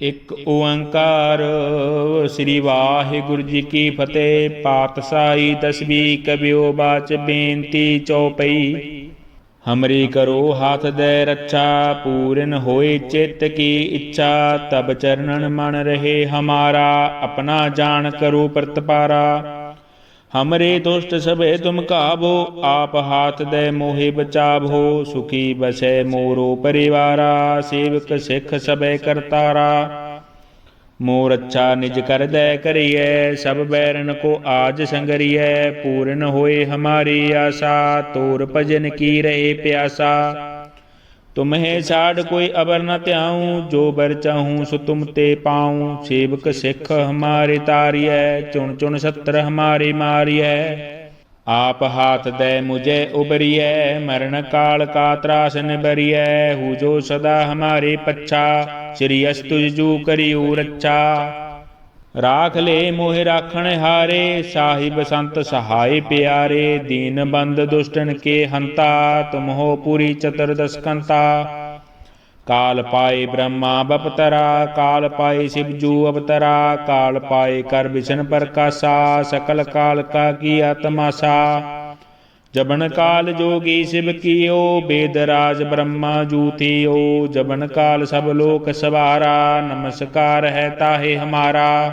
ਇੱਕ ਓੰਕਾਰ, ਸ੍ਰੀ ਵਾਹਿਗੁਰੂ ਜੀ ਕੀ ਫਤਿਹ। ਪਾਤਸ਼ਾਹੀ ਦਸਵੀਂ ਕਬਿਓ ਬਾਚ ਬੇਨਤੀ ਚਉਪਈ ਹਮਰੀ ਕਰੋ ਹੱਥ ਦੇ ਰੱਛਾ, ਪੂਰਨ ਹੋਏ ਚਿੱਤ ਕੀ ਇੱਛਾ। ਤਬ ਚਰਨਨ ਮਨ ਰਹੇ ਹਮਾਰਾ, ਆਪਣਾ ਜਾਣ ਕਰੋ ਪ੍ਰਤਪਾਰਾ। ਹਮਰੇ ਦੁਸ਼ਟ ਸਭੇ ਤੁਮ ਕਾਬੋ ਆਪ ਹਾਥ ਦੇ ਮੋਹਿ ਬਚਾਵੋ ਸੁਖੀ ਬਸੈ ਮੋਰੋ ਪਰਿਵਾਰਾ ਸੇਵਕ ਸਿੱਖ ਸਭੇ ਕਰਤਾਰਾ ਮੋਰ ਅੱਛਾ ਨਿਜ ਕਰਦੈ ਕਰੀਐ ਸਭ ਬੈਰਨ ਕੋ ਆਜ ਸੰਗਰੀਐ ਪੂਰਨ ਹੋਏ ਹਮਾਰੀ ਆਸਾ ਤੋਰ ਭਜਨ ਕੀ ਰਹੇ ਪਿਆਸਾ ਤੁਮਹੇ ਛਾੜ ਕੋਈ ਅਬਰ ਨ ਧਿਆਉ, ਜੋ ਬਰ ਚਾਹੂੰ ਸੋ ਤੁਮ ਤੇ ਪਾਉ। ਸੇਵਕ ਸਿੱਖ ਹਮਾਰੇ ਤਾਰੀਐ, ਚੁਣ ਚੁਣ ਸੱਤਰ ਹਮਾਰੇ ਮਾਰੀਐ। ਆਪ ਹਾਥ ਦੇ ਮੁਝੇ ਉਬਰੀਐ ਮਰਨ ਕਾਲ ਕਾ ਤਰਾਸ ਨਿਬਰੀਐ ਹੂ ਜੋ ਸਦਾ ਹਮਾਰੇ ਪੱਛਾ, ਸ੍ਰੀ ਅਸਤੁਜ ਜੂ ਕਰਿਉ ਰੱਛਾ। ਰਾਖ ਲੈ ਮੋਹਿ ਰਾਖਣ ਹਾਰੇ, ਸਾਹਿਬ ਸੰਤ ਸਹਾਈ ਪਿਆਰੇ, ਦੀਨ ਬੰਦ ਦੁਸ਼ਟਨ ਕੇ ਹੰਤਾ, ਤੁਮ ਹੋ ਪੂਰੀ ਚਤੁਰਦਸ ਕੰਤਾ ਕਾਲ ਪਾਏ ਬ੍ਰਹਮਾ ਬਪਤਰਾ, ਕਾਲ ਪਾਏ ਸਿਵਜੂ ਅਵਤਰਾ, ਕਾਲ ਪਾਏ ਕਰ ਵਿਸ਼ਨ ਪ੍ਰਕਾਸ਼ਾ, ਸਕਲ ਕਾਲ ਕਾ ਕੀ ਆਤਮਾਸਾ। ਜਬਨ ਕਾਲ ਜੋਗੀ ਸਿਵ ਕੀਓ, ਬੇਦ ਰਾਜ ਬ੍ਰਹਮਾ ਜੂਤੀਓ ਜਬਨ ਕਾਲ ਸਭ ਲੋਕ ਸਵਾਰਾ, ਨਮਸਕਾਰ ਹੈ ਤਾਹੇ ਹਮਾਰਾ।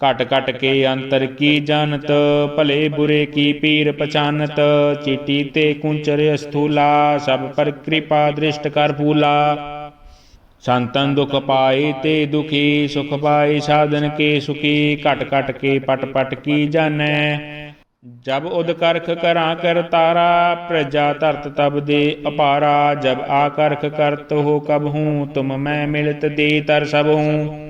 ਘਟ ਘਟ ਕੇ ਅੰਤਰ ਕੀ ਜਾਣਤ ਭਲੇ ਬੁਰੇ ਕੀ ਪੀਰ ਪਛਾਨਤ ਚੀਟੀ ਤੇ ਕੁੰਚਰ ਅਸਥੂਲਾ ਸਭ ਪਰ ਕਿਰਪਾ ਦ੍ਰਿਸ਼ਟ ਕਰ ਫੂਲਾ ਸੰਤਨ ਦੁਖ ਪਾਏ ਤੇ ਦੁਖੀ ਸੁਖ ਪਾਏ ਸਾਧਨ ਕੇ ਸੁਖੀ ਘਟ ਘਟ ਕੇ ਪਟ ਪਟ ਕੀ ਜਾਣੈ ਜਬ ਉਦ ਕਰਖ ਕਰਾਂ ਕਰ ਤਾਰਾ ਪ੍ਰਜਾ ਧਰਤ ਤਬ ਦੇ ਅਪਾਰਾ ਜਬ ਆ ਕਰਖ ਕਰਤ ਹੋ ਕਬ ਹੂੰ ਤੁਮ ਮੈਂ ਮਿਲਤ ਦੇ ਤਰ ਸਭ ਹੂੰ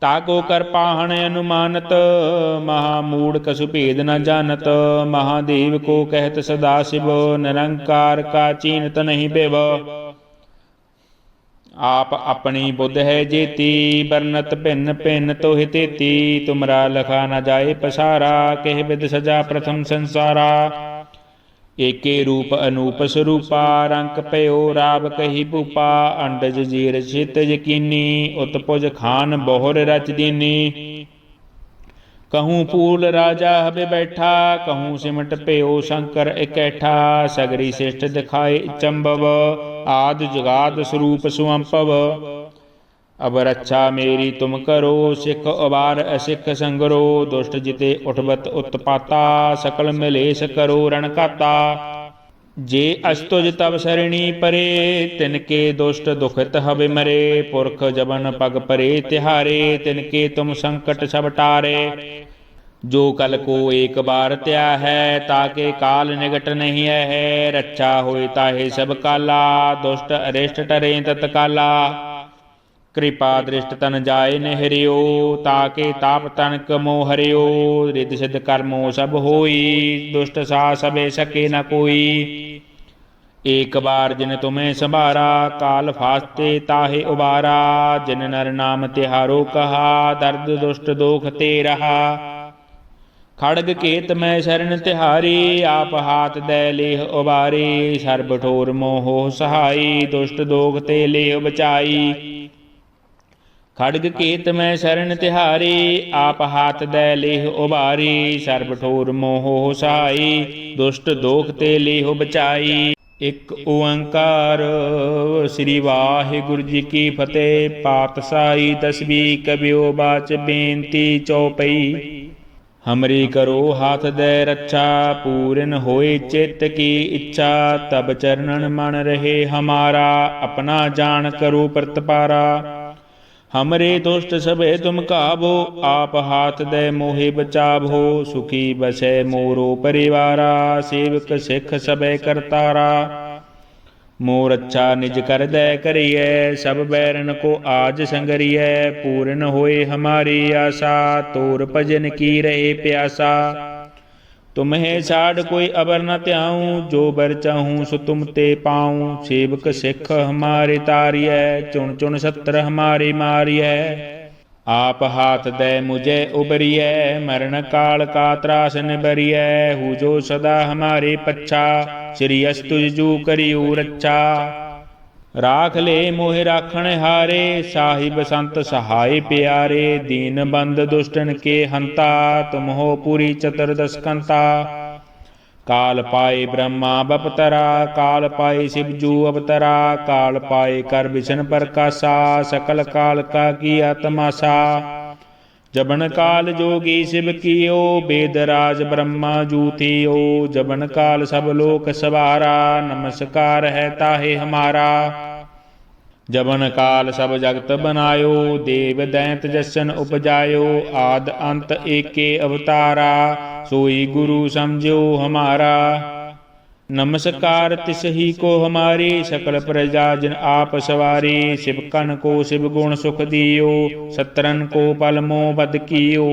ਤਾਕੋ ਕਰ ਪਾਹਣ ਅਨੁਮਾਨਤ, ਮਹਾ ਮੂੜ ਕਸੁ ਭੇਦ ਨ ਜਾਣਤ, ਮਹਾਦੇਵ ਕੋ ਕਹਿਤ ਸਦਾ ਸਿਵ, ਨਿਰੰਕਾਰ ਕਾ ਚੀਨਤ ਨਹੀਂ ਭਿਵ। ਆਪ ਆਪਣੀ ਬੁੱਧ ਹੈ ਜੇਤੀ ਬਰਨਤ ਭਿੰਨ ਭਿੰਨ ਤੋਹਿ ਤੇਤੀ, ਤੁਮਰਾ ਲਖਾ ਨ ਜਾਏ ਪਸਾਰਾ, ਕਹਿ ਵਿਦ ਸਜਾ ਪ੍ਰਥਮ ਸੰਸਾਰਾ। ਏਕੇ ਰੂਪ ਅਨੂਪ ਸਰੂਪਾ, ਰੰਕ ਭਇਓ ਰਾਵ ਕਹੀ ਭੂਪਾ, ਅੰਡਜ ਜੀਰ ਛਿਤ ਯਕੀਨੀ, ਉਤਪੁਜ ਖਾਨ ਬਹੁਰ ਰਚ ਦੀਨੀ। ਕਹੂੰ ਪੂਲ ਰਾਜਾ ਹਵੇ ਬੈਠਾ, ਕਹੂੰ ਸਿਮਟ ਭਇਓ ਸ਼ੰਕਰ ਇਕੈਠਾ, ਸਗਰੀ ਸਿਸ਼ਟ ਦਿਖਾਏ ਚੰਬਵ, ਆਦ ਜਗਾਦ ਸਰੂਪ ਸੁਅੰਪਵ। ਅਬ ਰੱਛਾ ਮੇਰੀ ਤੁਮ ਕਰੋ, ਸਿੱਖ ਅਵਾਰ ਅਸਿੱਖ ਸੰਗਰੋ, ਦੁਸ਼ਟ ਜਿਤੇ ਉਠਵਤ ਉਤਪਾਤਾ, ਸਕਲ ਮਿਲੇਸ ਕਰੋ ਰਣ ਕਾਤਾ ਜੇ ਅਸਤੁਜ ਤਬ ਸਰਣੀ ਪਰੇ, ਤਿਨ ਕੇ ਦੁਸ਼ਟ ਦੁਖਿਤ ਹਵੇ ਮਰੇ, ਪੁਰਖ ਜਬਨ ਪਗ ਪਰੇ ਤਿਹਾਰੇ, ਤਿਨ ਕੇ ਤੁਮ ਸੰਕਟ ਸਭ ਟਾਰੇ। ਜੋ ਕਲ ਕੋ ਏਕ ਬਾਰ ਤਿਆ ਹੈ ਤਾਕੇ ਕਾਲ ਨਿਗਟ ਨਹੀਂ ਹੈ ਰੱਛਾ ਹੋਏ ਤਾਹੇ ਸਭ ਕਾਲਾ, ਦੁਸ਼ਟ ਅਰਿਸ਼ਟ ਟਰੇ ਤਤਕਾਲਾ। ਕਿਰਪਾ ਦ੍ਰਿਸ਼ਟ ਤਨ ਜਾਏ ਨਹਿਰਿਓ, ਤਾਕੇ ਤਾਪ ਤਨ ਕਮੋ ਹਰਿਓ ਰਿਦ ਸਿਧ ਕਰਮੋ ਸਭ ਹੋਈ, ਦੁਸ਼ਟ ਸਾ ਸਭੇ ਸਕੇ ਨ ਕੋਈ। ਏਕ ਬਾਰ ਜਿਨ ਤੁਮੇ ਸੰਭਾਰਾ, ਕਾਲ ਫਾਸਤੇ ਤਾਹੇ ਉਬਾਰਾ, ਜਿਨ ਨਰ ਨਾਮ ਤਿਹਾਰੋ ਕਹਾ, ਦਰਦ ਦੁਸ਼ਟ ਦੋਖ ਤੇ ਰਹਾ। ਖੜਗ ਕੇਤ ਮੈਂ ਸ਼ਰਨ ਤਿਹਾਰੀ, ਆਪ ਹਾਥ ਦੇ ਲੇਹ ਉਬਾਰੀ, ਸਰਬ ਠੋਰ ਮੋਹ ਸਹਾਈ, ਦੁਸ਼ਟ ਦੋਖ ਤੇ ਲੇਹ ਬਚਾਈ। ਖੜਗ ਕੇਤ ਮੈਂ ਸ਼ਰਨ ਤਿਹਾਰੀ, ਆਪ ਹਾਥ ਦੇ ਲੇਹ ਉਬਾਰੀ, ਸਰਬ ਠੋਰ ਮੋਹ ਸਹਾਈ ਦੁਸ਼ਟ ਦੋਖ ਤੇ ਲੇਹ ਬਚਾਈ। ਇਕ ਓੰਕਾਰ, ਸ੍ਰੀ ਵਾਹਿਗੁਰੂ ਜੀ ਕੀ ਫਤਿਹ ਪਾਤਸ਼ਾਹੀ ਦਸਵੀਂ ਕਬਿਓ ਬਾਚ ਬੇਨਤੀ ਚਉਪਈ ਹਮਰੀ ਕਰੋ ਹਾਥ ਦੇ ਰੱਛਾ, ਪੂਰਨ ਹੋਏ ਚਿੱਤ ਕੀ ਇੱਛਾ, ਤਬ ਚਰਨਨ ਮਨ ਰਹੇ ਹਮਾਰਾ, ਆਪਣਾ ਜਾਣ ਕਰੋ ਪ੍ਰਤਪਾਰਾ। ਹਮਰੇ ਦੁਸ਼ਟ ਸਭੇ ਤੁਮ ਕਾਬੋ ਆਪ ਹਾਥ ਦੇ ਮੋਹਿ ਬਚਾਭੋ ਸੁਖੀ ਬਸੈ ਮੋਰੋ ਪਰਿਵਾਰਾ ਸੇਵਕ ਸਿੱਖ ਸਭੇ ਕਰਤਾਰਾ ਮੋਰ ਅੱਛਾ ਨਿਜ ਕਰ ਦੈ ਕਰੀਐ ਸਭ ਬੈਰਨ ਕੋ ਆਜ ਸੰਗਰੀਐ ਪੂਰਨ ਹੋਏ ਹਮਾਰੀ ਆਸਾ ਤੋਰ ਭਜਨ ਕੀ ਰਹੇ ਪਿਆਸਾ ਤੁਮ ਹੈ ਛਾੜ ਕੋਈ ਅਬਰ ਨ ਧਿਆਉ, ਜੋ ਬਰ ਚਾਹੂ ਸੋ ਤੁਮ ਤੇ ਪਾਉ। ਸੇਵਕ ਸਿੱਖ ਹਮਾਰੇ ਤਾਰੀਐ, ਚੁਣ ਚੁਣ ਸੱਤਰ ਹਮਾਰੇ ਮਾਰੀਐ। ਆਪ ਹਾਥ ਦੇ ਮੁਝੇ ਉਬਰੀਐ ਮਰਨ ਕਾਲ ਕਾ ਤਰਾਸ ਨਿਬਰੀਐ ਹੂ ਜੋ ਸਦਾ ਹਮਾਰੇ ਪੱਛਾ, ਸ੍ਰੀ ਅਸਤੁਜ ਜੂ ਕਰਿਉ ਰੱਛਾ। ਰਾਖ ਲੈ ਮੋਹਿ ਰਾਖਣ ਹਾਰੇ, ਸਾਹਿਬ ਸੰਤ ਸਹਾਈ ਪਿਆਰੇ, ਦੀਨ ਬੰਦ ਦੁਸ਼ਟਨ ਕੇ ਹੰਤਾ, ਤੁਮ ਹੋ ਪੂਰੀ ਚਤੁਰਦਸ ਕੰਤਾ ਕਾਲ ਪਾਏ ਬ੍ਰਹਮਾ ਬਪਤਰਾ, ਕਾਲ ਪਾਏ ਸਿਵਜੂ ਅਵਤਰਾ, ਕਾਲ ਪਾਏ ਕਰ ਵਿਸ਼ਨ ਪ੍ਰਕਾਸ਼ਾ ਸਕਲ ਕਾਲ ਕਾ ਕੀ ਆਤਮਾਸਾ। ਜਬਨ ਕਾਲ ਜੋਗੀ ਸਿਵ ਕੀਓ ਬੇਦ ਰਾਜ ਬ੍ਰਹਮਾ ਜੂਤੀਓ। ਜਬਨ ਕਾਲ ਸਭ ਲੋਕ ਸਵਾਰਾ, ਨਮਸਕਾਰ ਹੈ ਤਾਹੇ ਹਮਾਰਾ। ਜਬਨ ਕਾਲ ਸਭ ਜਗਤ ਬਨਾਇਓ, ਦੇਵ ਦੈਂਤ ਜਸਨ ਉਪਜਾਇਓ, ਆਦ ਅੰਤ ਏਕੇ ਅਵਤਾਰਾ। ਸੋਈ ਗੁਰੂ ਸਮਝਿਓ ਹਮਾਰਾ। नमस्कार तिसही को हमारे सकल प्रजा जिन आप सवारे शिव कन को शिव गुण सुख दियो सत्रन को पलमो बद कियो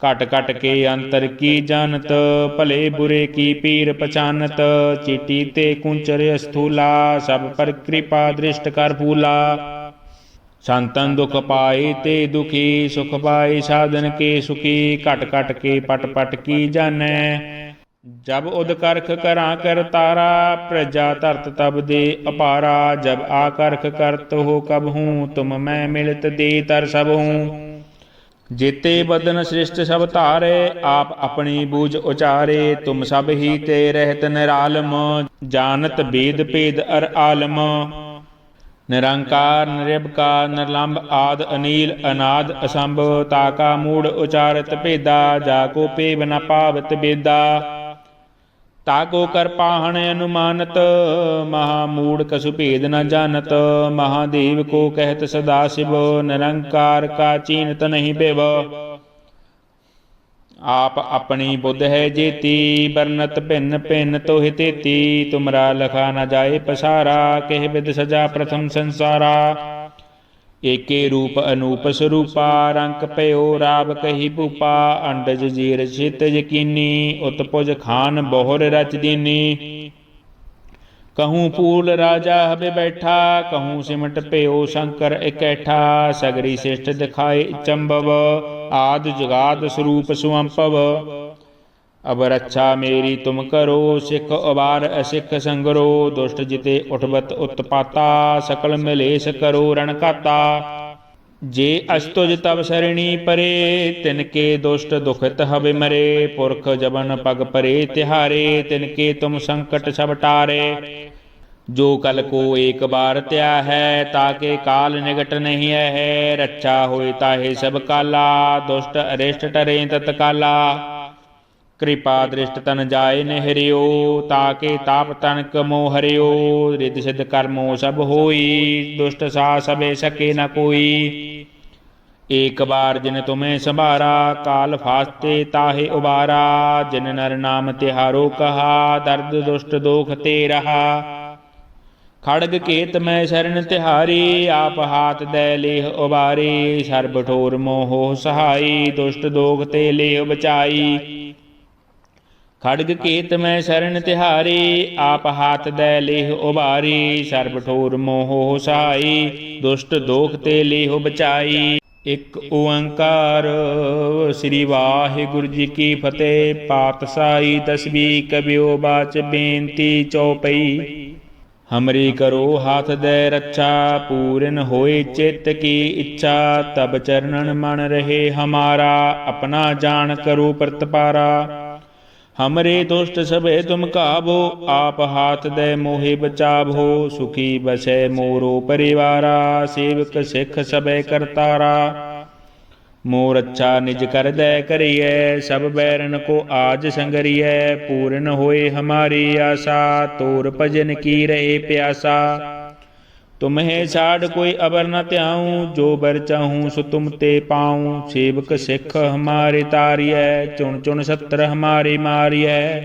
ਘਟ ਘਟ ਕੇ ਅੰਤਰ ਕੀ ਜਾਣਤ ਭਲੇ ਬੁਰੇ ਕੀ ਪੀਰ ਪਛਾਨਤ ਚੀਟੀ ਤੇ ਕੁੰਚਰ ਅਸਥੂਲਾ ਸਭ ਪਰ ਕਿਰਪਾ ਦ੍ਰਿਸ਼ਟ ਕਰ ਫੂਲਾ ਸੰਤਨ ਦੁਖ ਪਾਏ ਤੇ ਦੁਖੀ ਸੁਖ ਪਾਏ ਸਾਧਨ ਕੇ ਸੁਖੀ ਘਟ ਘਟ ਕੇ ਪਟ ਪਟ ਕੀ ਜਾਣੈ ਜਬ ਉਦ ਕਰਾਂ ਕਰ ਤਾਰਾ, ਪ੍ਰਜਾ ਧਰਤ ਤਬ ਦੇ ਅਪਾਰਾ, ਜਬ ਆਕਰਖ ਕਰਤ ਹੋ ਕਬ ਹੂੰ, ਤੁਮ ਮੈਂ ਮਿਲਤ ਦੇ ਤਰ ਸਭ ਹੂੰ। ਜੀਤੇ ਬਦਨ ਸ੍ਰਿਸ਼ਟ ਸਭ ਧਾਰੇ, ਆਪ ਆਪਣੀ ਬੂਝ ਉਚਾਰੇ, ਤੁਮ ਸਭ ਹੀ ਤੇ ਰਹਿਤ ਨਿਰਾਲਮ, ਜਾਣਤ ਬੇਦ ਭੇਦ ਅਰ ਆਲਮ। ਨਿਰੰਕਾਰ, ਨਿਰਭਕਾਰ ਨਿਰਲੰਭ ਆਦ, ਅਨੀਲ, ਅਨਾਦ, ਅਸੰਭ ਤਾਕਾ ਮੂੜ ਉਚਾਰਤ ਭੇਦਾ, ਜਾ ਕੋ ਪੇਵ ਨ ਪਾਵਤ ਬੇਦਾ। ਤਾਕੋ ਕਰ ਪਾਹਣ ਅਨੁਮਾਨਤ, ਮਹਾ ਮੂੜ ਕਸੁ ਭੇਦ ਨ ਜਾਣਤ, ਮਹਾਦੇਵ ਕੋ ਕਹਿਤ ਸਦਾ ਸਿਵ, ਨਿਰੰਕਾਰ ਕਾ ਚੀਨਤ ਨਹੀਂ ਭਿਵ। ਆਪ ਆਪਣੀ ਬੁੱਧ ਹੈ ਜੇਤੀ ਬਰਨਤ ਭਿੰਨ ਭਿੰਨ ਤੋਹਿ ਤੇਤੀ, ਤੁਮਰਾ ਲਖਾ ਨ ਜਾਏ ਪਸਾਰਾ, ਕਹਿ ਵਿਦ ਸਜਾ ਪ੍ਰਥਮ ਸੰਸਾਰਾ। ਏਕੇ ਰੂਪ ਅਨੂਪ ਸਰੂਪਾ, ਰੰਕ ਭਇਓ ਰਾਵ ਕਹੀ ਭੂਪਾ, ਅੰਡਜ ਜੀਰ ਚਿਤ ਯਕੀਨੀ, ਉਤਪੁਜ ਖਾਨ ਬਹੁਰ ਰਚ ਦੀਨੀ। ਕਹੂੰ ਪੂਲ ਰਾਜਾ ਹਬੇ ਬੈਠਾ, ਕਹੂੰ ਸਿਮਟ ਭਿਓ ਸ਼ੰਕਰ ਇਕੈਠਾ, ਸਗਰੀ ਸਿਸ਼ਟ ਦਿਖਾਏ ਚੰਬਵ, ਆਦ ਜਗਾਦ ਸਰੂਪ ਸੁਅੰਪਵ। ਅਬ ਰੱਛਾ ਮੇਰੀ ਤੁਮ ਕਰੋ, ਸਿੱਖ ਉਬਾਰ ਅਸਿੱਖ ਸੰਗਰੋ, ਦੁਸ਼ਟ ਜਿਤੇ ਉਠਵਤ ਉਤਪਾਤਾ, ਸਕਲ ਮਿਲੇਸ ਕਰੋ ਰਣ ਘਾਤਾ। ਜੇ ਅਸਤੁਜ ਤਬ ਸਰਣੀ ਪਰੇ, ਤਿਨ ਕੇ ਦੁਸ਼ਟ ਦੁਖਿਤ ਹਵੇ ਮਰੇ, ਪੁਰਖ ਜਬਨ ਪਗ ਪਰੇ ਤਿਹਾਰੇ, ਤਿਨ ਕੇ ਤੁਮ ਸੰਕਟ ਸਭ ਟਾਰੇ। ਜੋ ਕਲ ਕੋ ਏਕ ਬਾਰ ਤਿਆ ਹੈ ਤਾਕੇ ਕਾਲ ਨਿਗਟ ਨਹੀਂ ਹੈ ਰੱਛਾ ਹੋਏ ਤਾਹੇ ਸਭ ਕਾਲਾ, ਦੁਸ਼ਟ ਅਰਿਸ਼ਟ ਟਰੇ ਤਤਕਾਲਾ। ਕਿਰਪਾ ਦ੍ਰਿਸ਼ਟ ਤਨ ਜਾਏ ਨਿਹਰਿਓ, ਤਾਕੇ ਤਾਪ ਤਨ ਕਮੋ ਹਰਿਓ ਰਿਦ ਸਿਧ ਕਰਮੋ ਸਭ ਹੋਈ, ਦੁਸ਼ਟ ਸਾ ਸਭੇ ਸਕੇ ਨ ਕੋਈ। ਏਕ ਬਾਰ ਜਿਨ ਤੁਮੇ ਸੰਭਾਰਾ, ਕਾਲ ਫਾਸਤੇ ਤਾਹੇ ਉਬਾਰਾ, ਜਿਨ ਨਰ ਨਾਮ ਤਿਹਾਰੋ ਕਹਾ, ਦਰਦ ਦੁਸ਼ਟ ਦੋਖ ਤੇ ਰਹਾ। ਖੜਗ ਕੇਤ ਮੈਂ ਸ਼ਰਨ ਤਿਹਾਰੀ, ਆਪ ਹਾਥ ਦੇ ਲੇਹ ਉਬਾਰੇ, ਸਰਬ ਠੋਰ ਮੋਹ ਸਹਾਈ, ਦੁਸ਼ਟ ਦੋਖ ਤੇ ਲੇਹ ਬਚਾਈ। ਖੜਗ ਕੇਤ ਮੈਂ ਸ਼ਰਨ ਤਿਹਾਰੀ, ਆਪ ਹਾਥ ਦੇ ਲੇਹ ਉਬਾਰੀ, ਸਰਬ ਠੋਰ ਮੋਹ ਸਹਾਈ ਦੁਸ਼ਟ ਦੋਖ ਤੇ ਲੇਹ ਬਚਾਈ। ਇਕ ਓੰਕਾਰ, ਸ੍ਰੀ ਵਾਹਿਗੁਰੂ ਜੀ ਕੀ ਫਤਿਹ ਪਾਤਸ਼ਾਹੀ ਦਸਵੀਂ ਕਬਿਓ ਬਾਚ ਬੇਨਤੀ ਚਉਪਈ ਹਮਰੀ ਕਰੋ ਹਾਥ ਦੇ ਰੱਛਾ, ਪੂਰਨ ਹੋਏ ਚਿੱਤ ਕੀ ਇੱਛਾ, ਤਬ ਚਰਨਨ ਮਨ ਰਹੇ ਹਮਾਰਾ, ਆਪਣਾ ਜਾਣ ਕਰੋ ਪ੍ਰਤਪਾਰਾ। ਹਮਰੇ ਦੁਸ਼ਟ ਸਭੇ ਤੁਮ ਕਾਬੋ ਆਪ ਹਾਥ ਦੇ ਮੋਹਿ ਬਚਾਵੋ ਸੁਖੀ ਬਸੈ ਮੋਰੋ ਪਰਿਵਾਰਾ ਸੇਵਕ ਸਿਖ ਸਭੇ ਕਰਤਾਰਾ ਮੋਰ ਅੱਛਾ ਨਿਜ ਕਰ ਕਰਦੈ ਕਰੀਐ ਸਭ ਬੈਰਨ ਕੋ ਆਜ ਸੰਗਰੀਐ ਪੂਰਨ ਹੋਏ ਹਮਾਰੀ ਆਸਾ ਤੋਰ ਭਜਨ ਕੀ ਰਹੇ ਪਿਆਸਾ ਤੁਮਹੇ ਛਾੜ ਕੋਈ ਅਬਰ ਨ ਧਿਆਉ, ਜੋ ਬਰ ਚਾਹੂੰ ਸੋ ਤੁਮ ਤੇ ਪਾਉ। ਸੇਵਕ ਸਿੱਖ ਹਮਾਰੇ ਤਾਰੀਐ, ਚੁਣ ਚੁਣ ਸੱਤਰ ਹਮਾਰੇ ਮਾਰੀਐ।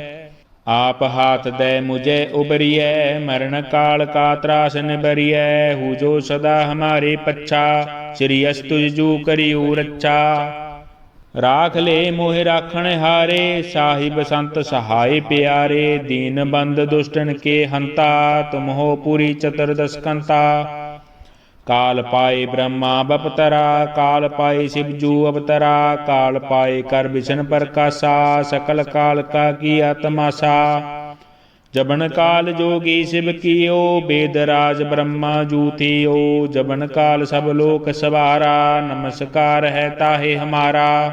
ਆਪ ਹਾਥ ਦੇ ਮੁਝੇ ਉਬਰੀਐ ਮਰਨ ਕਾਲ ਕਾ ਤਰਾਸ ਨਿਬਰੀਐ ਹੂ ਜੋ ਸਦਾ ਹਮਾਰੇ ਪੱਛਾ, ਸ੍ਰੀ ਅਸਤੁਜ ਜੂ ਕਰਿਉ ਰੱਛਾ। ਰਾਖ ਲੈ ਮੋਹਿ ਰਾਖਣ ਹਾਰੇ, ਸਾਹਿਬ ਸੰਤ ਸਹਾਈ ਪਿਆਰੇ, ਦੀਨ ਬੰਦ ਦੁਸ਼ਟਨ ਕੇ ਹੰਤਾ, ਤੁਮ ਹੋ ਪੂਰੀ ਚਤੁਰਦਸ ਕੰਤਾ ਕਾਲ ਪਾਏ ਬ੍ਰਹਮਾ ਬਪਤਰਾ, ਕਾਲ ਪਾਏ ਸਿਵਜੂ ਅਵਤਰਾ, ਕਾਲ ਪਾਏ ਕਰ ਵਿਸ਼ਨ ਪ੍ਰਕਾਸ਼ਾ, ਸਕਲ ਕਾਲ ਕਾ ਕੀ ਆਤਮਾਸਾ। ਜਬਨ ਕਾਲ ਜੋਗੀ ਸਿਵ ਕੀਓ, ਬੇਦ ਰਾਜ ਬ੍ਰਹਮਾ ਜੂਤੀਓ ਜਬਨ ਕਾਲ ਸਭ ਲੋਕ ਸਵਾਰਾ, ਨਮਸਕਾਰ ਹੈ ਤਾਹੇ ਹਮਾਰਾ।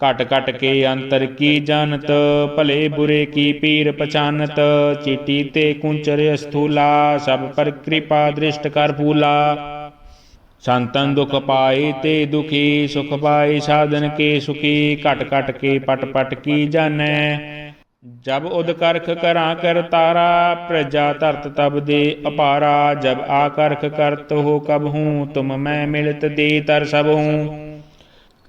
ਘਟ ਘਟ ਕੇ ਅੰਤਰ ਕੀ ਜਾਣਤ ਭਲੇ ਬੁਰੇ ਕੀ ਪੀਰ ਪਛਾਨਤ ਚੀਟੀ ਤੇ ਕੁੰਚਰ ਅਸਥੂਲਾ ਸਭ ਪਰ ਕਿਰਪਾ ਦ੍ਰਿਸ਼ਟ ਕਰ ਫੂਲਾ ਸੰਤਨ ਦੁਖ ਪਾਏ ਤੇ ਦੁਖੀ ਸੁਖ ਪਾਏ ਸਾਧਨ ਕੇ ਸੁਖੀ ਘਟ ਘਟ ਕੇ ਪਟ ਪਟ ਕੀ ਜਾਣੈ ਜਬ ਉਦ ਕਰਖ ਕਰਾਂ ਕਰ ਤਾਰਾ ਪ੍ਰਜਾ ਧਰਤ ਤਬ ਦੇ ਅਪਾਰਾ ਜਬ ਆ ਕਰਖ ਕਰਤ ਹੋ ਕਬ ਹੂੰ ਤੁਮ ਮੈਂ ਮਿਲਤ ਦੇ ਤਰ ਸਭ ਹੂੰ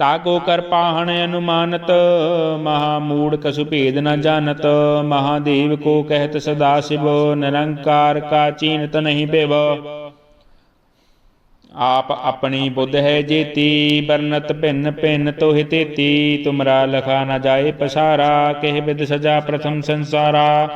ਤਾਗੋ ਕਰ ਪਾਹਣ ਅਨੁਮਾਨਤ, ਮਹਾ ਮੂੜ ਕਸੁ ਭੇਦ ਨ ਜਾਣਤ, ਮਹਾਦੇਵ ਕੋ ਕਹਿਤ ਸਦਾ ਸਿਵ, ਨਿਰੰਕਾਰ ਕਾ ਚੀਨਤ ਨਹੀਂ ਭਿਵ ਆਪ ਆਪਣੀ ਬੁੱਧ ਹੈ ਜੇਤੀ ਬਰਨਤ ਭਿੰਨ ਭਿੰਨ ਤੋਹਿ ਤੇਤੀ, ਤੁਮਰਾ ਲਖਾ ਨ ਜਾਏ ਪਸਾਰਾ, ਕਹਿ ਬਿਦ ਸਜਾ ਪ੍ਰਥਮ ਸੰਸਾਰਾ।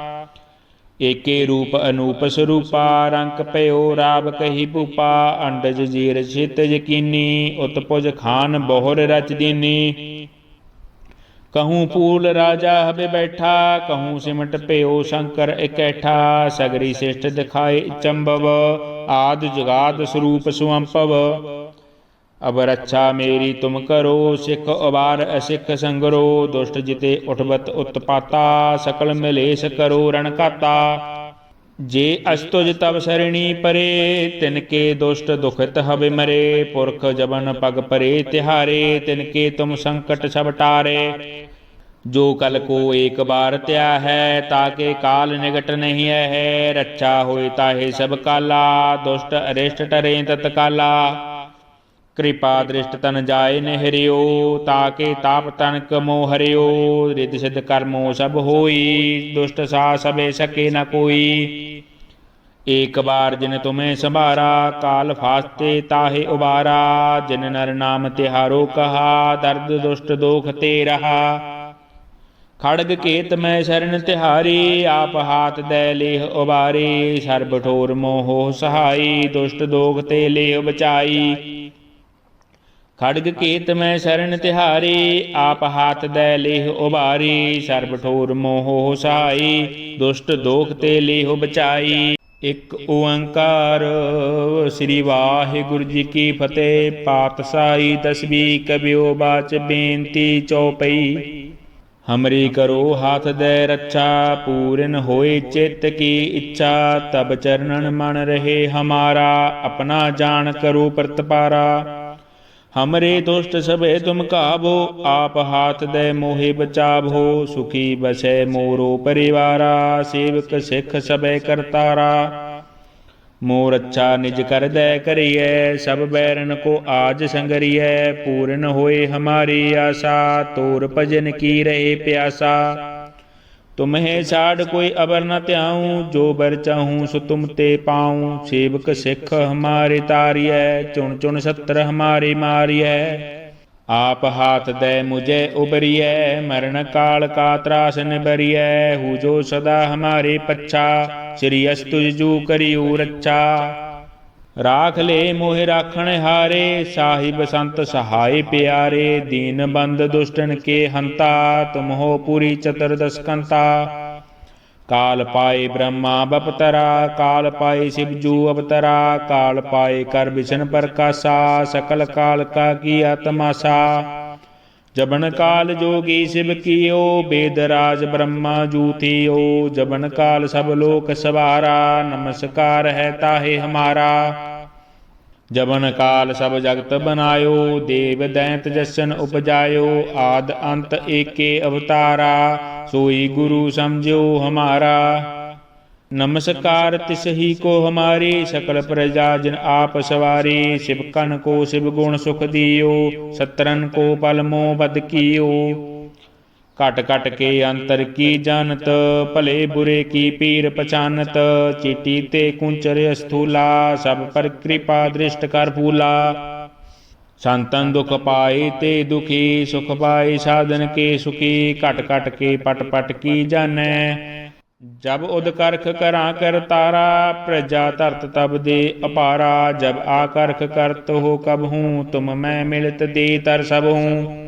ਏਕੇ ਰੂਪ ਅਨੂਪ ਸਰੂਪਾ, ਰੰਕ ਭਇਓ ਰਾਬ ਕਹੀ ਭੂਪਾ, ਅੰਡਜ ਜੀਰ ਛਿਤ ਯਕੀਨੀ, ਉਤਪੁਜ ਖਾਨ ਬਹੁਰ ਰਚ ਦੀਨੀ। ਕਹੂੰ ਪੂਲ ਰਾਜਾ ਹਵੇ ਬੈਠਾ, ਕਹੂੰ ਸਿਮਟ ਭਇਓ ਸ਼ੰਕਰ ਇਕੈਠਾ, ਸਗਰੀ ਸਿਸ਼ਟ ਦਿਖਾਏ ਚੰਬਵ, ਆਦ ਜਗਾਦ ਸਰੂਪ ਸੁਅੰਪਵ। ਅਬ ਰੱਛਾ ਮੇਰੀ ਤੁਮ ਕਰੋ, ਸਿੱਖ ਉਬਾਰ ਅਸਿੱਖ ਸੰਗਰੋ, ਦੁਸ਼ਟ ਜਿਤੇ ਉਠਬਤ ਉਤਪਾਤਾ, ਸਕਲ ਮਿਲੇਸ ਕਰੋ ਰਣ ਘਾਤਾ। ਜੇ ਅਸਤੁਜ ਤਬ ਸਰਣੀ ਪਰੇ, ਤਿਨ ਕੇ ਦੁਸ਼ਟ ਦੁਖਿਤ ਹਵੇ ਮਰੇ, ਪੁਰਖ ਜਬਨ ਪਗ ਪਰੇ ਤਿਹਾਰੇ, ਤਿਨ ਕੇ ਤੁਮ ਸੰਕਟ ਸਭ ਟਾਰੇ। ਜੋ ਕਲ ਕੋ ਏਕ ਬਾਰ ਤਿਆ ਹੈ ਤਾਕੇ ਕਾਲ ਨਿਗਟ ਨਹੀਂ ਹੈ ਰੱਛਾ ਹੋਏ ਤਾਹੇ ਸਭ ਕਾਲਾ, ਦੁਸ਼ਟ ਅਰਿਸ਼ਟ ਟਰੇ ਤਤਕਾਲਾ। ਕਿਰਪਾ ਦ੍ਰਿਸ਼ਟ ਤਨ ਜਾਏ ਨਿਹਰਿਓ, ਤਾਕੇ ਤਾਪ ਤਨ ਕਮੋ ਹਰਿਓ ਰਿਦ ਸਿਧ ਕਰਮੋ ਸਭ ਹੋਈ, ਦੁਸ਼ਟ ਸਾ ਸਭੇ ਸਕੇ ਨ ਕੋਈ। ਏਕ ਬਾਰ ਜਿਨ ਤੁਮੇ ਸੰਭਾਰਾ, ਕਾਲ ਫਾਸਤੇ ਤਾਹੇ ਉਬਾਰਾ, ਜਿਨ ਨਰ ਨਾਮ ਤਿਹਾਰੋ ਕਹਾ, ਦਰਦ ਦੁਸ਼ਟ ਦੋਖ ਤੇ ਰਹਾ। ਖੜਗ ਕੇਤ ਮੈਂ ਸ਼ਰਨ ਤਿਹਾਰੀ, ਆਪ ਹਾਥ ਦੇ ਲੇਹ ਉਬਾਰੀ, ਸਰਬ ਠੋਰ ਮੋਹ ਸਹਾਈ, ਦੁਸ਼ਟ ਦੋਖ ਤੇ ਲੇਹ ਬਚਾਈ। ਖੜਗ ਕੇਤ ਮੈਂ ਸ਼ਰਨ ਤਿਹਾਰੀ, ਆਪ ਹਾਥ ਦੇ ਲੇਹ ਉਬਾਰੀ, ਸਰਬ ਠੋਰ ਮੋਹ ਸਹਾਈ ਦੁਸ਼ਟ ਦੋਖ ਤੇ ਲੇਹ ਬਚਾਈ। ਇਕ ਓੰਕਾਰ, ਸ੍ਰੀ ਵਾਹਿਗੁਰੂ ਜੀ ਕੀ ਫਤਿਹ ਪਾਤਸ਼ਾਹੀ ਦਸਵੀਂ ਕਬਿਓ ਬਾਚ ਬੇਨਤੀ ਚਉਪਈ ਹਮਰੀ ਕਰੋ ਹਾਥ ਦੇ ਰੱਛਾ, ਪੂਰਨ ਹੋਏ ਚਿੱਤ ਕੀ ਇੱਛਾ, ਤਬ ਚਰਨਨ ਮਨ ਰਹੇ ਹਮਾਰਾ, ਆਪਣਾ ਜਾਣ ਕਰੋ ਪ੍ਰਤਪਾਰਾ। ਹਮਰੇ ਦੁਸ਼ਟ ਸਭੇ ਤੁਮ ਕਾਬੋ ਆਪ ਹਾਥ ਦੇ ਮੋਹਿ ਬਚਾਵੋ ਸੁਖੀ ਬਸੈ ਮੋਰੋ ਪਰਿਵਾਰਾ ਸੇਵਕ ਸਿੱਖ ਸਭੇ ਕਰਤਾਰਾ ਮੋਰ ਅੱਛਾ ਨਿਜ ਕਰਦੈ ਕਰੀਐ ਸਭ ਬੈਰਨ ਕੋ ਆਜ ਸੰਗਰੀਐ ਪੂਰਨ ਹੋਏ ਹਮਾਰੀ ਆਸਾ ਤੋਰ ਭਜਨ ਕੀ ਰਹੇ ਪਿਆਸਾ ਤੁਮਹੇ ਛਾੜ ਕੋਈ ਅਬਰ ਨ ਧਿਆਉ, ਜੋ ਬਰ ਚਾਹੂੰ ਸੋ ਤੁਮ ਤੇ ਪਾਉ। ਸੇਵਕ ਸਿੱਖ ਹਮਾਰੇ ਤਾਰੀਐ, ਚੁਣ ਚੁਣ ਸੱਤਰ ਹਮਾਰੇ ਮਾਰੀਐ। ਆਪ ਹਾਥ ਦੇ ਮੁਝੇ ਉਬਰੀਐ ਮਰਨ ਕਾਲ ਕਾ ਤਰਾਸ ਨਿਬਰੀਐ ਹੂ ਜੋ ਸਦਾ ਹਮਾਰੇ ਪੱਛਾ, ਸ੍ਰੀ ਅਸਤੁਜ ਜੂ ਕਰਿਉ ਰੱਛਾ। ਰਾਖ ਲੈ ਮੋਹਿ ਰਾਖਣ ਹਾਰੇ, ਸਾਹਿਬ ਸੰਤ ਸਹਾਈ ਪਿਆਰੇ, ਦੀਨ ਬੰਦ ਦੁਸ਼ਟਨ ਕੇ ਹੰਤਾ, ਤੁਮ ਹੋ ਪੂਰੀ ਚਤੁਰਦਸ ਕੰਤਾ ਕਾਲ ਪਾਏ ਬ੍ਰਹਮਾ ਬਪਤਰਾ, ਕਾਲ ਪਾਏ ਸਿਵਜੂ ਅਵਤਰਾ, ਕਾਲ ਪਾਏ ਕਰ ਵਿਸ਼ਨ ਪ੍ਰਕਾਸ਼ਾ, ਸਕਲ ਕਾਲ ਕਾ ਕੀ ਆਤਮਾਸਾ। ਜਬਨ ਕਾਲ ਜੋਗੀ ਸਿਵ ਕੀਓ, ਬੇਦ ਰਾਜ ਬ੍ਰਹਮਾ ਜੂਤੀਓ ਜਬਨ ਕਾਲ ਸਭ ਲੋਕ ਸਵਾਰਾ, ਨਮਸਕਾਰ ਹੈ ਤਾਹੇ ਹਮਾਰਾ। ਜਬਨ ਕਾਲ ਸਭ ਜਗਤ ਬਨਾਇਓ ਦੇਵ ਦੈਂਤ ਜਸਨ ਉਪਜਾਇਓ, ਆਦ ਅੰਤ ਏਕੇ ਅਵਤਾਰਾ, ਸੋਈ ਗੁਰੂ ਸਮਝਿਓ ਹਮਾਰਾ। ਨਮਸਕਾਰ ਤਿਸ ਕੋ ਹਮਾਰੀ, ਸਕਲ ਪ੍ਰਜਾ ਜਨ ਆਪ ਸਵਾਰੀ, ਸਿਵ ਕਨ ਕੋ ਸਿਵ ਗੁਣ ਸੁਖ ਦਿਓ ਸਤਰਨ ਕੋ ਪਲ ਮੋ ਬਦ ਕੀਓ। ਘਟ ਘਟ ਕੇ ਅੰਤਰ ਕੀ ਜਾਣਤ ਭਲੇ ਬੁਰੇ ਕੀ ਪੀਰ ਪਛਾਨਤ ਚੀਟੀ ਤੇ ਕੁੰਚਰ ਅਸਥੂਲਾ ਸਭ ਪਰ ਕਿਰਪਾ ਦ੍ਰਿਸ਼ਟ ਕਰ ਫੂਲਾ ਸੰਤਨ ਦੁਖ ਪਾਏ ਤੇ ਦੁਖੀ ਸੁਖ ਪਾਏ ਸਾਧਨ ਕੇ ਸੁਖੀ ਘਟ ਘਟ ਕੇ ਪਟ ਪਟ ਕੀ ਜਾਣੈ ਜਬ ਉਦ ਕਰਖ ਕਰਾਂ ਕਰ ਤਾਰਾ ਪ੍ਰਜਾ ਧਰਤ ਤਬ ਦੇ ਅਪਾਰਾ ਜਬ ਆ ਕਰਖ ਕਰਤ ਹੋ ਕਬ ਹੂੰ ਤੁਮ ਮੈਂ ਮਿਲਤ ਦੇ ਤਰ ਸਭ ਹੂੰ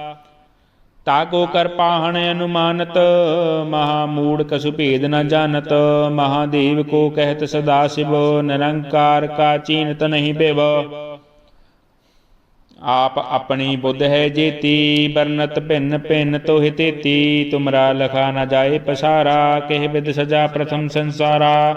ਤਾਗੋ ਕਰ ਪਾਹਣ ਅਨੁਮਾਨਤ, ਮਹਾ ਮੂੜ ਕਸੁ ਭੇਦ ਨ ਜਾਣਤ, ਮਹਾਦੇਵ ਕੋ ਕਹਿਤ ਸਦਾ ਸਿਵ, ਨਿਰੰਕਾਰ ਕਾ ਚੀਨਤ ਨਹੀਂ ਭਿਵ। ਆਪ ਆਪਣੀ ਬੁੱਧ ਹੈ ਜੇਤੀ ਬਰਨਤ ਭਿੰਨ ਭਿੰਨ ਤੋਹਿ ਤੇਤੀ, ਤੁਮਰਾ ਲਖਾ ਨ ਜਾਏ ਪਸਾਰਾ, ਕਹਿ ਬਿਦ ਸਜਾ ਪ੍ਰਥਮ ਸੰਸਾਰਾ।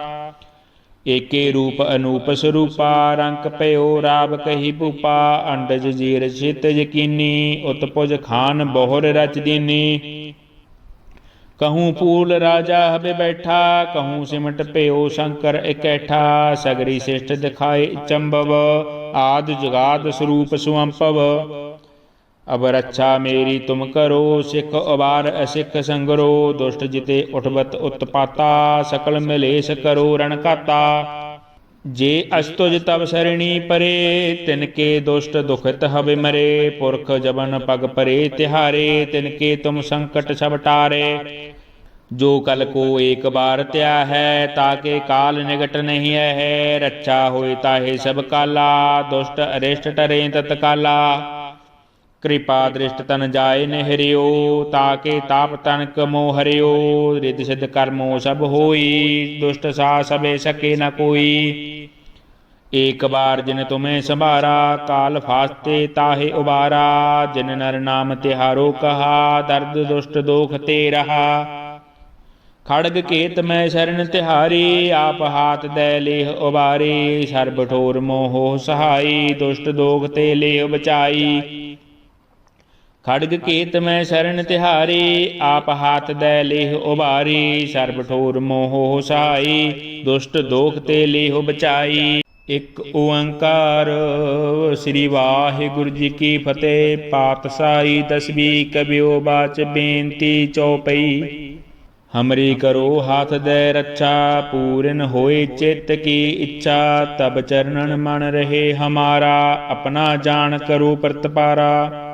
ਏਕੇ ਰੂਪ ਅਨੂਪ ਸਰੂਪਾ, ਰੰਕ ਭਇਓ ਰਾਵ ਕਹੀ ਭੂਪਾ, ਅੰਡਜ ਜੀਰ ਚਿਤ ਯਕੀਨੀ, ਉਤਪੁਜ ਖਾਨ ਬਹੁਰ ਰਚ ਦੀਨੀ। ਕਹੂੰ ਪੂਲ ਰਾਜਾ ਹਬੇ ਬੈਠਾ, ਕਹੂੰ ਸਿਮਟ ਭਿਓ ਸ਼ੰਕਰ ਇਕੈਠਾ, ਸਗਰੀ ਸਿਸ਼ਟ ਦਿਖਾਏ ਚੰਬਵ, ਆਦ ਜਗਾਦ ਸਰੂਪ ਸੁਅੰਪਵ। ਅਬ ਰੱਛਾ ਮੇਰੀ ਤੁਮ ਕਰੋ, ਸਿੱਖ ਅਵਾਰ ਅਸਿੱਖ ਸੰਗਰੋ, ਦੁਸ਼ਟ ਜਿਤੇ ਉਠਵਤ ਉਤਪਾਤਾ, ਸਕਲ ਮਿਲੇਸ ਕਰੋ ਰਣ ਘਾਤਾ। ਜੇ ਅਸਤੁਜ ਤਬ ਸਰਣੀ ਪਰੇ, ਤਿਨ ਕੇ ਦੁਸ਼ਟ ਦੁਖਿਤ ਹਵੇ ਮਰੇ, ਪੁਰਖ ਜਬਨ ਪਗ ਪਰੇ ਤਿਹਾਰੇ, ਤਿਨ ਕੇ ਤੁਮ ਸੰਕਟ ਸਭ ਟਾਰੇ। ਜੋ ਕਲ ਕੋ ਏਕ ਬਾਰ ਤਿਆ ਹੈ ਤਾਕੇ ਕਾਲ ਨਿਗਟ ਨਹੀਂ ਹੈ ਰੱਛਾ ਹੋਏ ਤਾਹੇ ਸਭ ਕਾਲਾ, ਦੁਸ਼ਟ ਅਰਿਸ਼ਟ ਟਰੇ ਤਤਕਾਲਾ। ਕਿਰਪਾ ਦ੍ਰਿਸ਼ਟ ਤਨ ਜਾਏ ਨਿਹਰਿਓ, ਤਾਕੇ ਤਾਪ ਤਨ ਕਮੋ ਹਰਿਓ ਰਿਦ ਸਿਧ ਕਰਮੋ ਸਭ ਹੋਈ, ਦੁਸ਼ਟ ਸਾ ਸਭੇ ਸਕੇ ਨ ਕੋਈ। ਏਕ ਬਾਰ ਜਿਨ ਤੁਮੇ ਸੰਭਾਰਾ, ਕਾਲ ਫਾਸਤੇ ਤਾਹੇ ਉਬਾਰਾ, ਜਿਨ ਨਰ ਨਾਮ ਤਿਹਾਰੋ ਕਹਾ, ਦਰਦ ਦੁਸ਼ਟ ਦੋਖ ਤੇ ਰਹਾ। ਖੜਗ ਕੇਤ ਮੈਂ ਸ਼ਰਨ ਤਿਹਾਰੀ, ਆਪ ਹਾਥ ਦੇ ਲੇਹ ਉਬਾਰੀ, ਸਰਬ ਠੋਰ ਮੋਹ ਸਹਾਈ, ਦੁਸ਼ਟ ਦੋਖ ਤੇ ਲੇਹ ਬਚਾਈ। ਖੜਗ ਕੇਤ ਮੈਂ ਸ਼ਰਨ ਤਿਹਾਰੀ, ਆਪ ਹਾਥ ਦੇ ਲੇਹ ਉਬਾਰੀ, ਸਰਬ ਠੋਰ ਮੋਹ ਸਹਾਈ ਦੁਸ਼ਟ ਦੋਖ ਤੇ ਲੇਹ ਬਚਾਈ। ਇੱਕ ਓੰਕਾਰ, ਸ੍ਰੀ ਵਾਹਿਗੁਰੂ ਜੀ ਕੀ ਫਤਿਹ, ਪਾਤਸ਼ਾਹੀ ਦਸਵੀਂ ਕਬਿਓ ਬਾਚ ਬੇਨਤੀ ਚਉਪਈ ਹਮਰੀ ਕਰੋ ਹਾਥ ਦੇ ਰੱਛਾ, ਪੂਰਨ ਹੋਏ ਚਿੱਤ ਕੀ ਇੱਛਾ, ਤਬ ਚਰਨਨ ਮਨ ਰਹੇ ਹਮਾਰਾ, ਆਪਣਾ ਜਾਣ ਕਰੋ ਪ੍ਰਤਪਾਰਾ।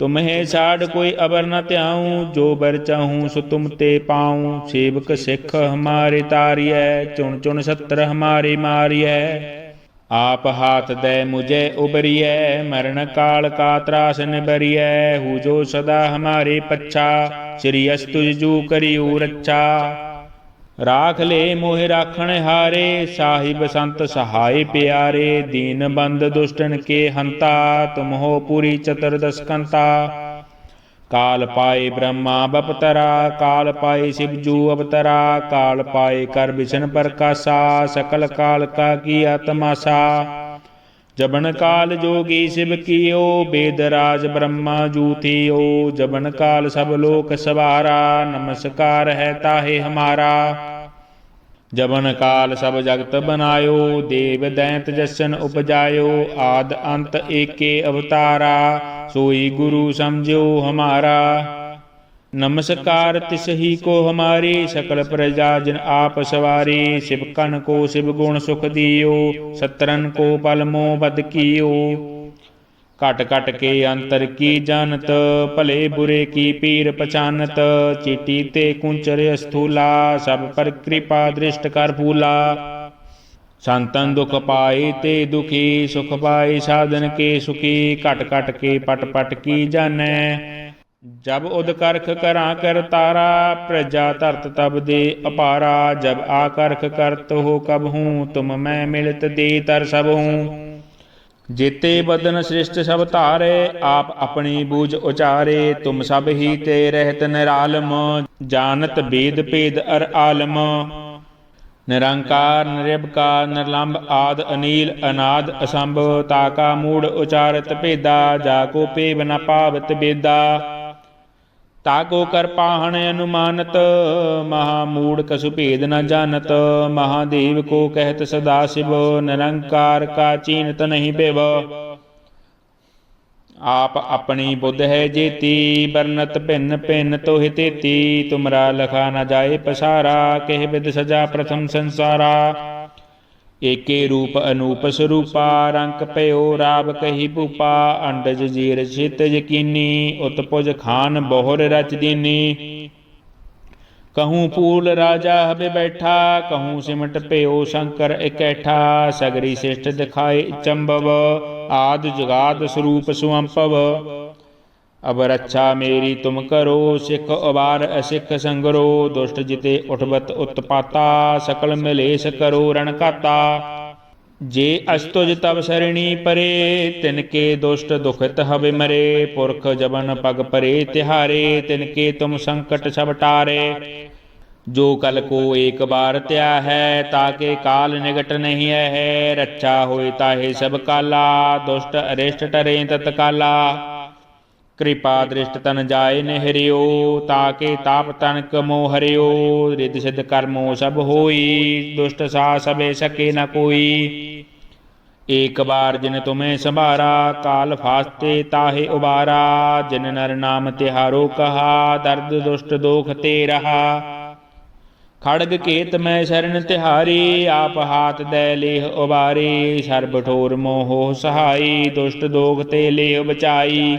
ਤੁਮਹਿ ਛਾੜ ਕੋਈ ਅਬਰ ਨ ਧਿਆਉ, ਜੋ ਬਰ ਚਾਹੂੰ ਸੋ ਤੁਮ ਤੇ ਪਾਉ। ਸੇਵਕ ਸਿੱਖ ਹਮਾਰੇ ਤਾਰੀਐ, ਚੁਣ ਚੁਣ ਸਤਰ ਹਮਾਰੇ ਮਾਰੀਐ। ਆਪ ਹਾਥ ਦੇ ਮੁਝੇ ਉਬਰੀਐ ਮਰਨ ਕਾਲ ਕਾ ਤਰਾਸ ਨਿਬਰੀਐ ਹੂ ਜੋ ਸਦਾ ਹਮਾਰੇ ਪੱਛਾ, ਸ੍ਰੀ ਅਸਤੁਜ ਜੂ ਕਰਿਉ ਰੱਛਾ। ਰਾਖ ਲੇ ਮੋਹਿ ਰਾਖਣ ਹਾਰੇ, ਸਾਹਿਬ ਸੰਤ ਸਹਾਈ ਪਿਆਰੇ, ਦੀਨ ਬੰਦ ਦੁਸ਼ਟਨ ਕੇ ਹੰਤਾ, ਤੁਮ ਹੋ ਪੂਰੀ ਚਤੁਰਦਸ ਕੰਤਾ ਕਾਲ ਪਾਏ ਬ੍ਰਹਮਾ ਬਪਤਰਾ, ਕਾਲ ਪਾਏ ਸਿਵਜੂ ਅਵਤਰਾ, ਕਾਲ ਪਾਏ ਕਰ ਵਿਸ਼ਨ ਪ੍ਰਕਾਸ਼ਾ, ਸਕਲ ਕਾਲ ਕਾ ਕੀ ਆਤਮਾਸਾ। ਜਬਨ ਕਾਲ ਜੋਗੀ ਸਿਵ ਕੀਓ ਬੇਦ ਰਾਜ ਬ੍ਰਹਮਾ ਜੂਥਿਓ ਜਬਨ ਕਾਲ ਸਭ ਲੋਕ ਸਵਾਰਾ, ਨਮਸਕਾਰ ਹੈ ਤਾਹੇ ਹਮਾਰਾ। ਜਬਨ ਕਾਲ ਸਭ ਜਗਤ ਬਨਾਇਓ, ਦੇਵ ਦੈਂਤ ਜਸਨ ਉਪਜਾਇਓ, ਆਦ ਅੰਤ ਏਕੇ ਅਵਤਾਰਾ। ਸੋਈ ਗੁਰੂ ਸਮਝਿਓ ਹਮਾਰਾ। ਨਮਸਕਾਰ ਤਿਸਹੀ ਕੋ ਹਮਾਰੇ ਸਕਲ ਪ੍ਰਜਾ ਜਿਨ ਆਪ ਸਵਾਰੇ, ਸਿਵ ਕਨ ਕੋ ਸਿਵ ਗੁਣ ਸੁਖ ਦਿਓ ਸਤਰਨ ਕੋ ਪਲ ਮੋ ਬਦ ਕੀਓ। ਘਟ ਘਟ ਕੇ ਅੰਤਰ ਕੀ ਜਾਣਤ, ਭਲੇ ਬੁਰੇ ਕੀ ਪੀਰ ਪਛਾਨਤ, ਚੀਟੀ ਤੇ ਕੁੰਚਰ ਅਸਥੂਲਾ, ਸਭ ਪਰ ਕਿਰਪਾ ਦ੍ਰਿਸ਼ਟ ਕਰ ਫੂਲਾ ਸੰਤਨ ਦੁਖ ਪਾਏ ਤੇ ਦੁਖੀ, ਸੁਖ ਪਾਏ ਸਾਧਨ ਕੇ ਸੁਖੀ, ਘਟ ਘਟ ਕੇ ਪਟ ਪਟ ਕੀ ਜਾਣੈ। ਜਬ ਉਦ ਕਰਖ ਕਰਾਂ ਕਰ ਤਾਰਾ, ਪ੍ਰਜਾ ਧਰਤ ਤਬ ਦੇ ਅਪਾਰਾ, ਜਬ ਆ ਕਰਖ ਕਰਤ ਹੋ ਕਬ ਹੂੰ, ਤੁਮ ਮੈਂ ਮਿਲਤ ਦੇ ਤਰ ਸਭ ਹੂੰ। ਜੇਤੇ ਬਦਨ ਸ੍ਰਿਸ਼ਟ ਸਭ ਧਾਰੇ, ਆਪ ਆਪਣੀ ਬੂਝ ਉਚਾਰੇ, ਤੁਮ ਸਭ ਹੀ ਤੇ ਰਹਿਤ ਨਿਰਾਲਮ, ਜਾਣਤ ਬੇਦ ਭੇਦ ਅਰ ਆਲਮ। ਨਿਰੰਕਾਰ, ਨਿਰਭਕਾਰ ਨਿਰਲੰਭ ਆਦ, ਅਨੀਲ, ਅਨਾਦ, ਅਸੰਭ ਤਾਕਾ ਮੂੜ ਉਚਾਰਤ ਭੇਦਾ, ਜਾ ਕੋ ਪੇਵ ਨ ਪਾਵਤ ਬੇਦਾ। ਤਾਕੋ ਕਰ ਪਾਹਣ ਅਨੁਮਾਨਤ, ਮਹਾ ਮੂੜ ਕਸੁ ਭੇਦ ਨ ਜਾਣਤ, ਮਹਾਦੇਵ ਕੋ ਕਹਿਤ ਸਦਾ ਸਿਵ, ਨਿਰੰਕਾਰ ਕਾ ਚੀਨਤ ਨਹੀਂ ਭਿਵ ਆਪ ਆਪਣੀ ਬੁੱਧ ਹੈ ਜੇਤੀ ਬਰਨਤ ਭਿੰਨ ਭਿੰਨ ਤੋਹਿ ਤੇਤੀ, ਤੁਮਰਾ ਲਖਾ ਨ ਜਾਏ ਪਸਾਰਾ, ਕਹਿ ਬਿਦ ਸਜਾ ਪ੍ਰਥਮ ਸੰਸਾਰਾ। ਏਕੇ ਰੂਪ ਅਨੂਪ ਸਰੂਪਾ, ਰੰਕ ਭਇਓ ਰਾਬ ਕਹੀ ਭੂਪਾ, ਅੰਡਜ ਜੀਰ ਛਿਤ ਯਕੀਨੀ, ਉਤਪੁਜ ਖਾਨ ਬਹੁਰ ਰਚ ਦੀਨੀ। ਕਹੂੰ ਪੂਲ ਰਾਜਾ ਹਵੇ ਬੈਠਾ, ਕਹੂੰ ਸਿਮਟ ਭਇਓ ਸ਼ੰਕਰ ਇਕੈਠਾ, ਸਗਰੀ ਸਿਸ਼ਟ ਦਿਖਾਏ ਚੰਬਵ, ਆਦ ਜੁਗਾਦ ਸਰੂਪ ਸੁਅੰਪਵ। ਅਬ ਰੱਛਾ ਮੇਰੀ ਤੁਮ ਕਰੋ, ਸਿੱਖ ਉਬਾਰ ਅਸਿੱਖ ਸੰਗਰੋ, ਦੁਸ਼ਟ ਜਿਤੇ ਉਠਵਤ ਉਤਪਾਤਾ, ਸਕਲ ਮਿਲੇਸ ਕਰੋ ਰਣ ਘਾਤਾ। ਜੇ ਅਸਤੁਜ ਤਬ ਸਰਣੀ ਪਰੇ, ਤਿਨ ਕੇ ਦੁਸ਼ਟ ਦੁਖਿਤ ਹਵੇ ਮਰੇ, ਪੁਰਖ ਜਬਨ ਪਗ ਪਰੇ ਤਿਹਾਰੇ, ਤਿਨ ਕੇ ਤੁਮ ਸੰਕਟ ਸਭ ਟਾਰੇ। ਜੋ ਕਲ ਕੋ ਏਕ ਬਾਰ ਤਿਆ ਹੈ ਤਾਕੇ ਕਾਲ ਨਿਗਟ ਨਹੀਂ ਹੈ ਰੱਛਾ ਹੋਏ ਤਾਹੇ ਸਭ ਕਾਲਾ, ਦੁਸ਼ਟ ਅਰਿਸ਼ਟ ਟਰੇ ਤਤਕਾਲਾ। ਕਿਰਪਾ ਦ੍ਰਿਸ਼ਟ ਤਨ ਜਾਏ ਨਿਹਰਿਓ, ਤਾਕੇ ਤਾਪ ਤਨ ਕਮੋ ਹਰਿਓ ਰਿਦ ਸਿਧ ਕਰਮੋ ਸਭ ਹੋਈ, ਦੁਸ਼ਟ ਸਾ ਸਭੇ ਸਕੇ ਨ ਕੋਈ। ਏਕ ਬਾਰ ਜਿਨ ਤੁਮੇ ਸੰਭਾਰਾ, ਕਾਲ ਫਾਸਤੇ ਤਾਹੇ ਉਬਾਰਾ, ਜਿਨ ਨਰ ਨਾਮ ਤਿਹਾਰੋ ਕਹਾ, ਦਰਦ ਦੁਸ਼ਟ ਦੋਖ ਤੇ ਰਹਾ। ਖੜਗ ਕੇਤ ਮੈਂ ਸ਼ਰਨ ਤਿਹਾਰੀ, ਆਪ ਹਾਥ ਦੇ ਲੇਹ ਉਬਾਰੀ, ਸਰਬ ਠੋਰ ਮੋਹ ਸਹਾਈ, ਦੁਸ਼ਟ ਦੋਖ ਤੇ ਲੇਹ ਬਚਾਈ।